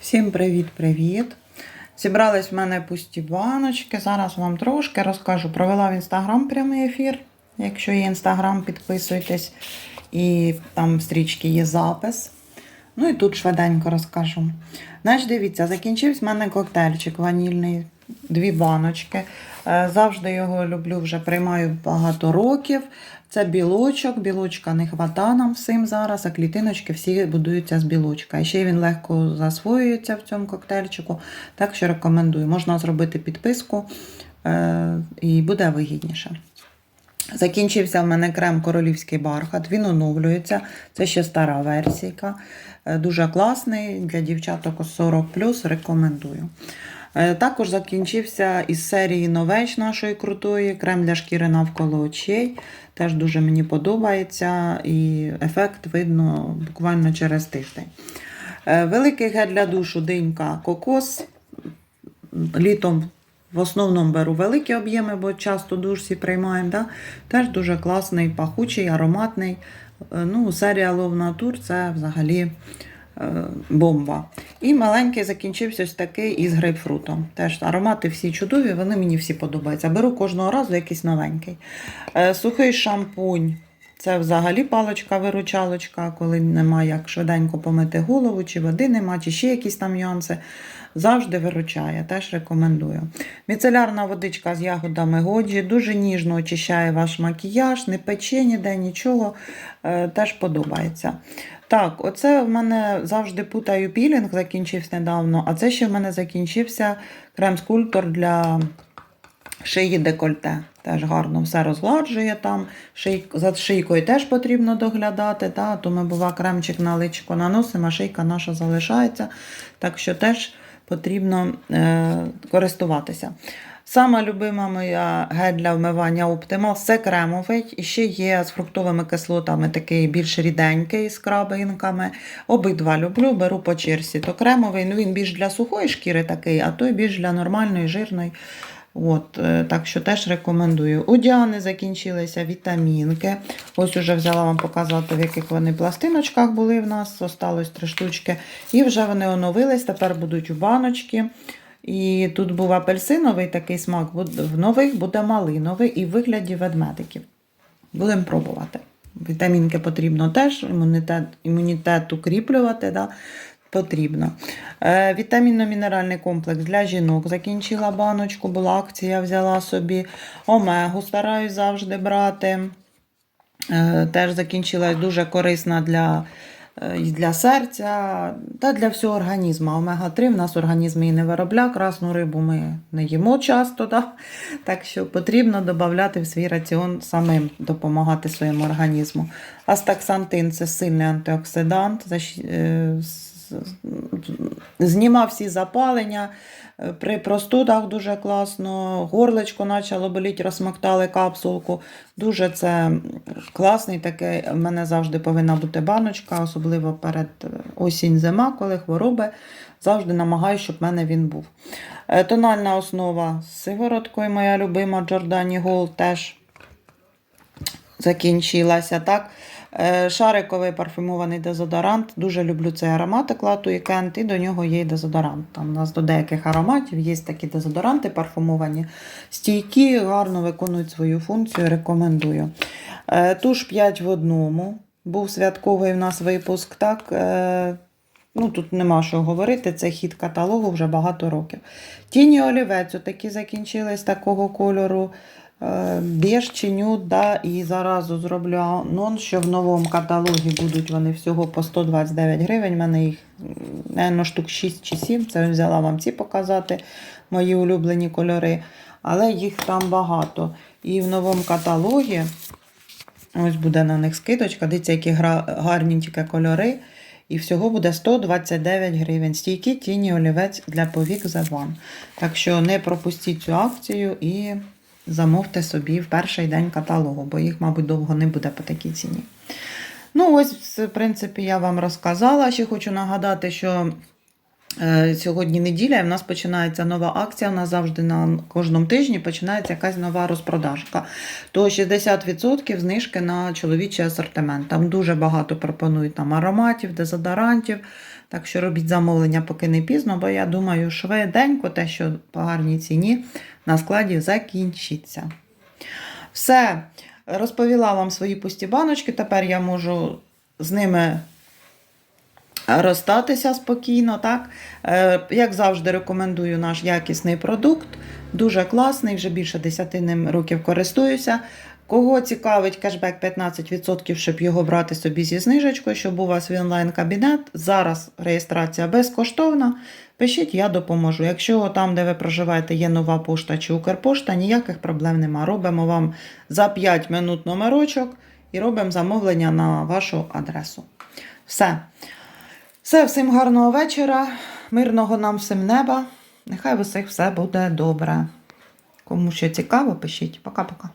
Всім привіт-привіт! Зібрались в мене пусті баночки. Зараз вам трошки розкажу. Провела в інстаграм прямий ефір. Якщо є інстаграм, підписуйтесь. І там в стрічці є запис. Ну і тут швиденько розкажу. Значить, дивіться, закінчився в мене коктейльчик ванільний, дві баночки. Е, Завжди його люблю, вже приймаю багато років. Це білочок, білочка не хвата нам всім зараз, а клітиночки всі будуються з білочка. І ще він легко засвоюється в цьому коктейльчику, так що рекомендую. Можна зробити підписку е, і буде вигідніше. Закінчився в мене крем королівський бархат, він оновлюється. Це ще стара версійка. Е, Дуже класний для дівчаток 40 рекомендую. Е, Також закінчився із серії новеч нашої крутої крем для шкіри навколо очей. Теж дуже мені подобається і ефект видно буквально через тиждень. Е, Великий гель для душу динька кокос. Літом в основному беру великі об'єми, бо часто душ всі приймаємо. Да? Теж дуже класний, пахучий, ароматний. Е, Ну, серія Love Nature це взагалі бомба. І маленький закінчився ось такий із грейпфрутом. Теж аромати всі чудові, вони мені всі подобаються. Беру кожного разу якийсь новенький. Е, Сухий шампунь. Це взагалі паличка-виручалочка, коли немає як швиденько помити голову, чи води нема, чи ще якісь там нюанси. Завжди виручає, теж рекомендую. Міцелярна водичка з ягодами годжі, дуже ніжно очищає ваш макіяж, не пече ніде нічого, е, теж подобається. Так, оце в мене завжди путаю пілінг, закінчився недавно, а це ще в мене закінчився крем-скульптор для шиї декольте. Теж гарно все розгладжує там. Ший... За шийкою теж потрібно доглядати. Та? То ми, бува, кремчик на личко наносимо, а шийка наша залишається. Так що теж потрібно е... користуватися. Сама любима моя гель для вмивання Optimal це кремовий. І ще є з фруктовими кислотами такий більш ріденький з крабинками. Обидва люблю, беру по черзі. То кремовий, ну він більш для сухої шкіри такий, а той більш для нормальної, жирної. От, е, так що теж рекомендую. У Діани закінчилися вітамінки. Ось уже взяла вам показати, в яких вони пластиночках були в нас. Осталось три штучки. І вже вони оновились, тепер будуть у баночки. І тут був апельсиновий такий смак, в нових буде малиновий і в вигляді ведмедиків. Будемо пробувати. Вітамінки потрібно теж, імунітет, імунітет укріплювати. Да? Потрібно. Е, вітамінно-мінеральний комплекс для жінок. Закінчила баночку, була акція, взяла собі. Омегу стараюсь завжди брати. Е, теж закінчилась дуже корисна для, і для серця та для всього організму. Омега-3 в нас організм і не виробляє. Красну рибу ми не їмо часто, да? так що потрібно додати в свій раціон самим допомагати своєму організму. Астаксантин це сильний антиоксидант. Знімав всі запалення. Е, При простудах дуже класно. Горлечко почало боліти, розсмоктали капсулку. Дуже це класний такий. В мене завжди повинна бути баночка, особливо перед е, осінь-зима, коли хвороби. Завжди намагаюся, щоб в мене він був. Е, Тональна основа з сивороткою, моя любима Giordani Gold теж закінчилася. Так? Е, Шариковий парфюмований дезодорант. Дуже люблю цей аромат Еклату і Кент, і до нього є дезодорант. Там у нас до деяких ароматів є такі дезодоранти парфумовані. Стійкі, гарно виконують свою функцію, рекомендую. Е, Туш 5 в одному. Був святковий в нас випуск. так. е, Ну, тут нема що говорити, це хід каталогу вже багато років. Тіні олівець, отакі закінчились такого кольору. Е, Біж да, і заразу зроблю анонс, що в новому каталогі будуть вони всього по 129 гривень. У мене їх, напевно, штук 6 чи 7. Це взяла вам ці показати, мої улюблені кольори. Але їх там багато. І в новому каталогі, ось буде на них скидочка. Дивіться, які гарні тільки кольори. І всього буде 129 гривень. Стійкі тіні олівець для повік The One. Так що не пропустіть цю акцію і замовте собі в перший день каталогу, бо їх, мабуть, довго не буде по такій ціні. Ну, ось, в принципі, я вам розказала. Ще хочу нагадати, що Сьогодні неділя, і в нас починається нова акція. У нас завжди на кожному тижні починається якась нова розпродажка. То 60% знижки на чоловічий асортимент. Там дуже багато пропонують там ароматів, дезодорантів. Так що робіть замовлення, поки не пізно, бо я думаю, швиденько те, що по гарній ціні на складі закінчиться. Все, розповіла вам свої пусті баночки. Тепер я можу з ними розстатися спокійно. Так? Е, Як завжди, рекомендую наш якісний продукт. Дуже класний, вже більше 10 ним років користуюся. Кого цікавить кешбек 15%, щоб його брати собі зі знижечкою, щоб у вас в онлайн-кабінет. Зараз реєстрація безкоштовна. Пишіть, я допоможу. Якщо там, де ви проживаєте, є нова пошта чи Укрпошта, ніяких проблем нема. Робимо вам за 5 минут номерочок і робимо замовлення на вашу адресу. Все. Все, всім гарного вечора, мирного нам всім неба. Нехай в усіх все буде добре. Кому що цікаво, пишіть. Пока-пока.